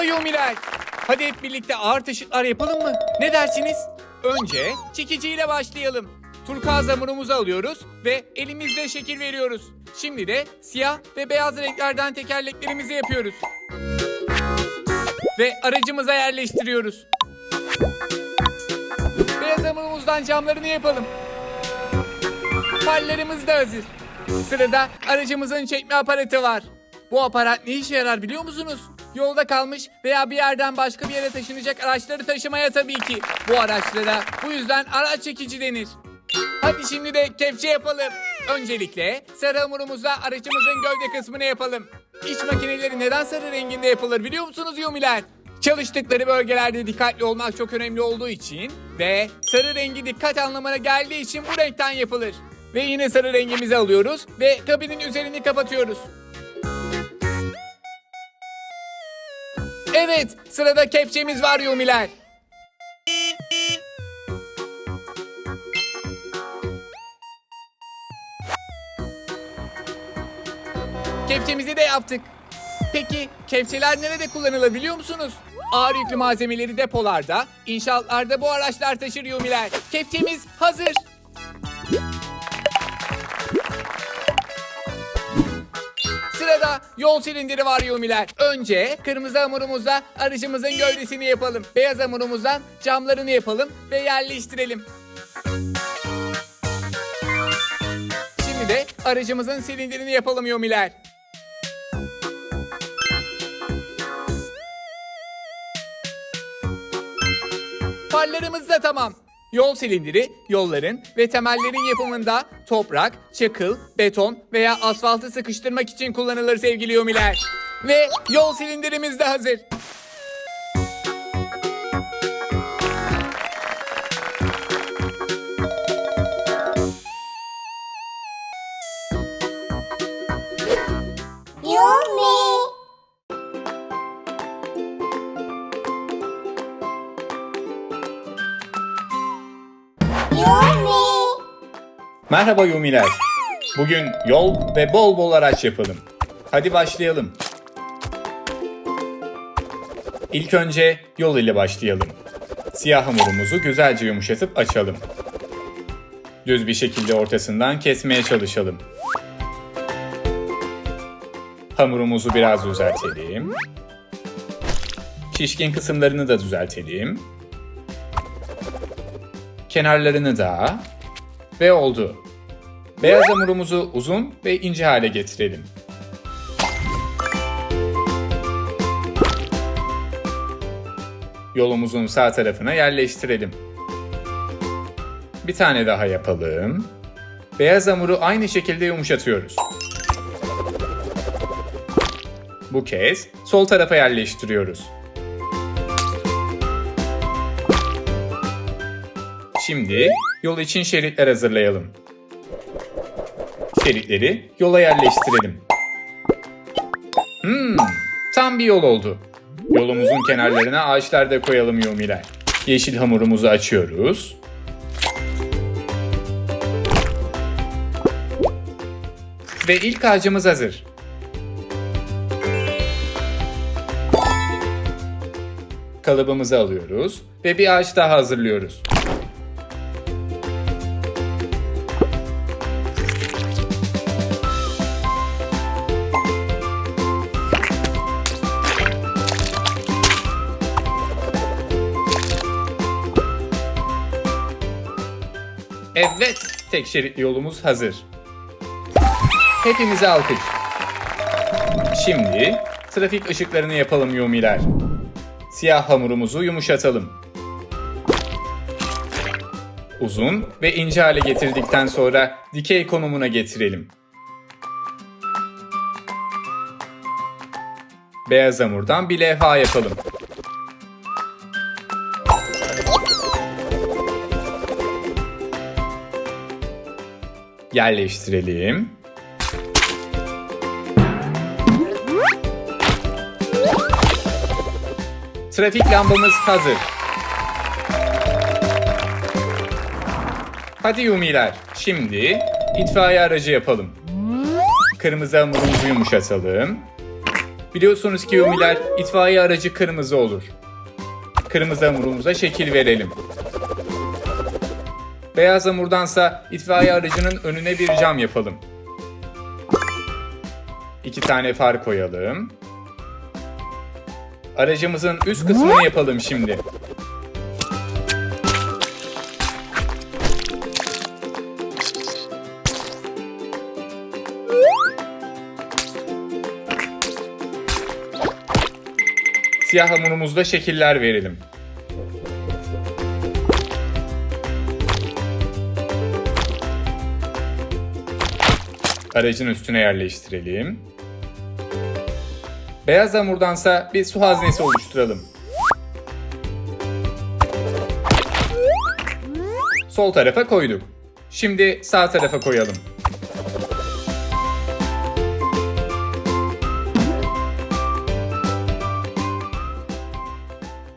Merhaba Yumiler. Hadi hep birlikte ağır taşıtlar yapalım mı? Ne dersiniz? Önce çekiciyle başlayalım. Turkuaz hamurumuzu alıyoruz ve elimizle şekil veriyoruz. Şimdi de siyah ve beyaz renklerden tekerleklerimizi yapıyoruz. Ve aracımıza yerleştiriyoruz. Beyaz hamurumuzdan camlarını yapalım. Farlarımız da hazır. Sırada aracımızın çekme aparatı var. Bu aparat ne işe yarar biliyor musunuz? Yolda kalmış veya bir yerden başka bir yere taşınacak araçları taşımaya tabii ki. Bu araçlara bu yüzden araç çekici denir. Hadi şimdi de kepçe yapalım. Öncelikle sarı hamurumuzla aracımızın gövde kısmını yapalım. İç makineleri neden sarı renginde yapılır biliyor musunuz Yumiler? Çalıştıkları bölgelerde dikkatli olmak çok önemli olduğu için ve sarı rengi dikkat anlamına geldiği için bu renkten yapılır. Ve yine sarı rengimizi alıyoruz ve kabinin üzerini kapatıyoruz. Evet, sırada kepçemiz var Yumiler. Kepçemizi de yaptık. Peki kepçeler nerede kullanılır biliyor musunuz? Ağır yüklü malzemeleri depolarda, inşaatlarda bu araçlar taşır Yumiler. Kepçemiz hazır. Yol silindiri var Yumiler. Önce kırmızı hamurumuzla aracımızın gövdesini yapalım. Beyaz hamurumuzdan camlarını yapalım ve yerleştirelim. Şimdi de aracımızın silindirini yapalım Yumiler. Farlarımız da tamam. Yol silindiri, yolların ve temellerin yapımında toprak, çakıl, beton veya asfaltı sıkıştırmak için kullanılır sevgili yomiler. Ve yol silindirimiz de hazır. Merhaba yomiler. Bugün yol ve bol bol araç yapalım. Hadi başlayalım. İlk önce yol ile başlayalım. Siyah hamurumuzu güzelce yumuşatıp açalım. Düz bir şekilde ortasından kesmeye çalışalım. Hamurumuzu biraz düzeltelim. Şişkin kısımlarını da düzeltelim. Kenarlarını da ve oldu. Beyaz hamurumuzu uzun ve ince hale getirelim. Yolumuzun sağ tarafına yerleştirelim. Bir tane daha yapalım. Beyaz hamuru aynı şekilde yumuşatıyoruz. Bu kez sol tarafa yerleştiriyoruz. Şimdi yol için şeritler hazırlayalım. Şeritleri yola yerleştirelim. Hmm, tam bir yol oldu. Yolumuzun kenarlarına ağaçlar da koyalım yumiler. Yeşil hamurumuzu açıyoruz. Ve ilk ağacımız hazır. Kalıbımızı alıyoruz ve bir ağaç daha hazırlıyoruz. Evet, tek şeritli yolumuz hazır. Hepimize alkış. Şimdi trafik ışıklarını yapalım yumiler. Siyah hamurumuzu yumuşatalım. Uzun ve ince hale getirdikten sonra dikey konumuna getirelim. Beyaz hamurdan bir levha yapalım. Yerleştirelim. Trafik lambamız hazır. Hadi Yumiler, şimdi itfaiye aracı yapalım. Kırmızı hamurumuzu yumuşatalım. Biliyorsunuz ki Yumiler itfaiye aracı kırmızı olur. Kırmızı hamurumuza şekil verelim. Beyaz hamurdansa itfaiye aracının önüne bir cam yapalım. İki tane far koyalım. Aracımızın üst kısmını yapalım şimdi. Siyah hamurumuzda şekiller verelim. Aracın üstüne yerleştirelim. Beyaz hamurdansa bir su haznesi oluşturalım. Sol tarafa koyduk. Şimdi sağ tarafa koyalım.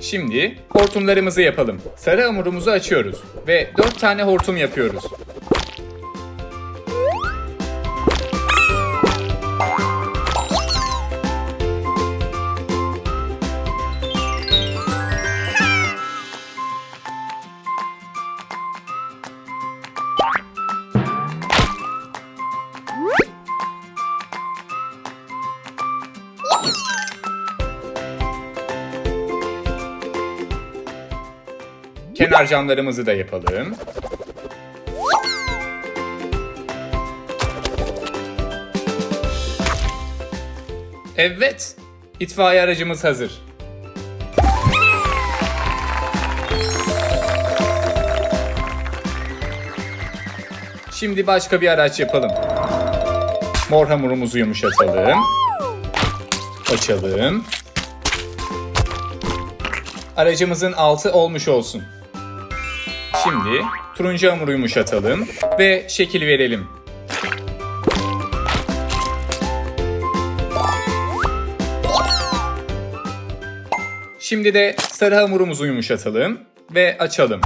Şimdi hortumlarımızı yapalım. Sarı hamurumuzu açıyoruz ve 4 tane hortum yapıyoruz. Kenar camlarımızı da yapalım. Evet, itfaiye aracımız hazır. Şimdi başka bir araç yapalım. Mor hamurumuzu yumuşatalım. Açalım. Aracımızın altı olmuş olsun. Şimdi turuncu hamuru yumuşatalım ve şekil verelim. Şimdi de sarı hamurumuzu yumuşatalım ve açalım.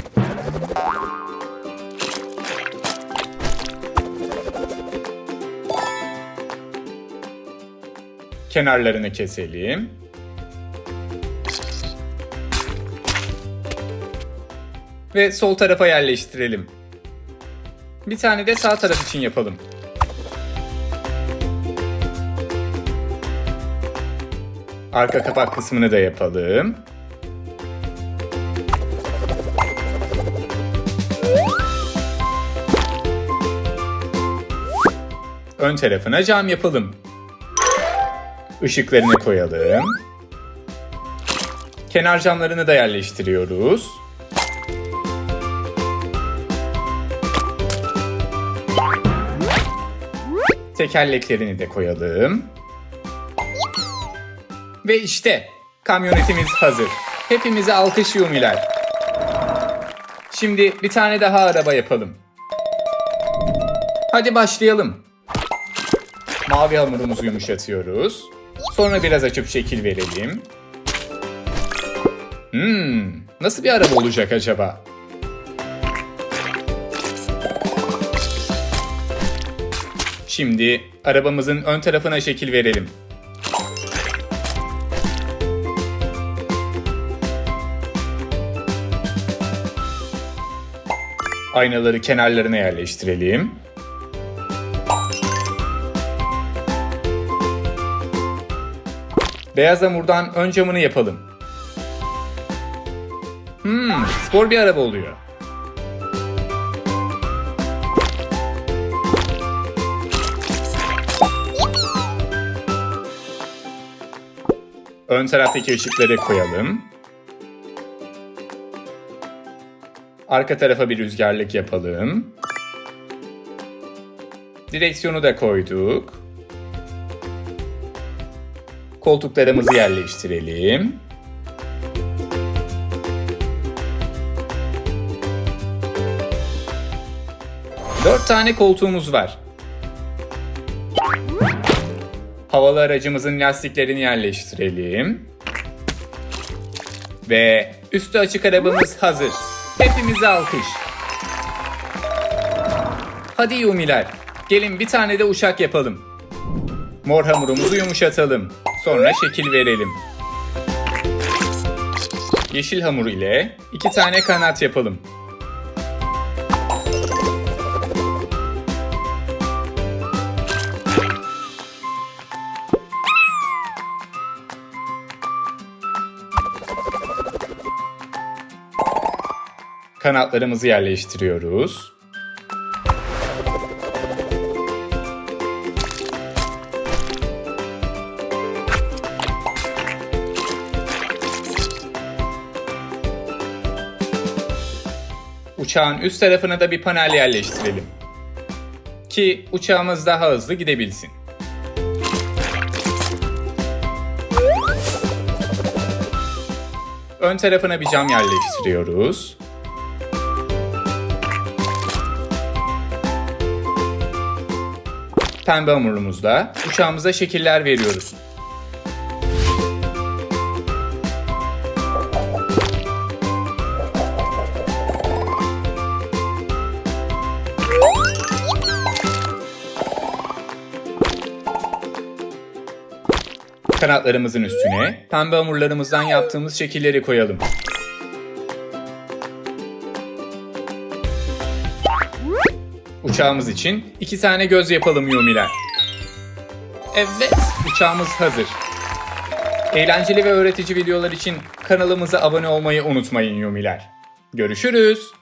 Kenarlarını keselim. Ve sol tarafa yerleştirelim. Bir tane de sağ taraf için yapalım. Arka kapak kısmını da yapalım. Ön tarafına cam yapalım. Işıklarını koyalım. Kenar camlarını da yerleştiriyoruz. Tekerleklerini de koyalım. Ve işte kamyonetimiz hazır. Hepimize alkış yumiler. Şimdi bir tane daha araba yapalım. Hadi başlayalım. Mavi hamurumuzu yumuşatıyoruz. Sonra biraz açıp şekil verelim. Hmm, nasıl bir araba olacak acaba? Şimdi arabamızın ön tarafına şekil verelim. Aynaları kenarlarına yerleştirelim. Beyaz hamurdan ön camını yapalım. Hmm, spor bir araba oluyor. Ön taraftaki ışıkları koyalım. Arka tarafa bir rüzgarlık yapalım. Direksiyonu da koyduk. Koltuklarımızı yerleştirelim. Dört tane koltuğumuz var. Havalı aracımızın lastiklerini yerleştirelim. Ve üstü açık arabamız hazır. Hepimize alkış. Hadi Yumiler, gelin bir tane de uşak yapalım. Mor hamurumuzu yumuşatalım. Sonra şekil verelim. Yeşil hamur ile iki tane kanat yapalım. Kanatlarımızı yerleştiriyoruz. Uçağın üst tarafına da bir panel yerleştirelim. Ki uçağımız daha hızlı gidebilsin. Ön tarafına bir cam yerleştiriyoruz. Pembe hamurumuzla uçağımıza şekiller veriyoruz. Kanatlarımızın üstüne pembe hamurlarımızdan yaptığımız şekilleri koyalım. Uçağımız için iki tane göz yapalım Yumiler. Evet, uçağımız hazır. Eğlenceli ve öğretici videolar için kanalımıza abone olmayı unutmayın Yumiler. Görüşürüz.